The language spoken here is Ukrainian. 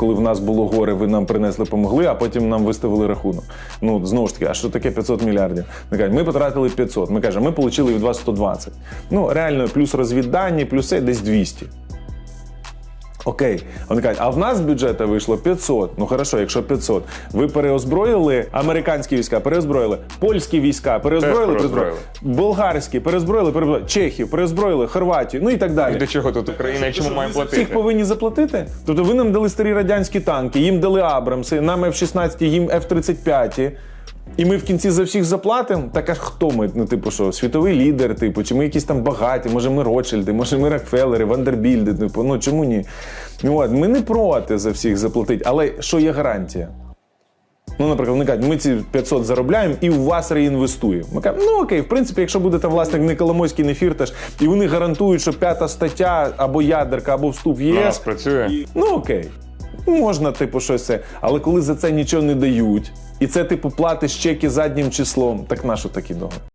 коли в нас було горе, ви нам принесли, помогли, а потім нам виставили рахунок. Ну знову ж таки, а що таке 500 мільярдів? Ми кажуть, ми потратили 500. Ми кажемо, ми отримали від вас 120. Ну реально, плюс розвіддані, плюс десь 200. Окей, вони кажуть, а в нас з бюджету вийшло 500. Ну хорошо, якщо 500. Ви переозброїли американські війська, переозброїли, польські війська, переозброїли, переозброїли, болгарські, переозброїли, переозброїли, чехів, переозброїли, Хорватію, ну і так далі. І До чого тут Україна і чому маємо Всіх повинні заплатити? Тобто ви нам дали старі радянські танки, їм дали Абрамси, нам F-16, їм F-35. І ми в кінці за всіх заплатимо? Так а хто ми? Ну, типу, що, світовий лідер, типу, чи ми якісь там багаті, може ми Ротшильди, може ми Рокфеллери, Вандербільди, типу, ну чому ні? Ну, от, ми не проти за всіх заплатити, але що є гарантія? Ну, наприклад, вони кажуть, ми ці 500 заробляємо і у вас реінвестуємо. Ми кажемо, ну окей, в принципі, якщо будете власник не Коломойський, не Фірташ, і вони гарантують, що п'ята стаття або ядерка, або вступ в ЄС, працює. ну окей. Можна, типу, щось це. Але коли за це нічого не дають, і це, типу, платиш чеки заднім числом, так нащо такі договори?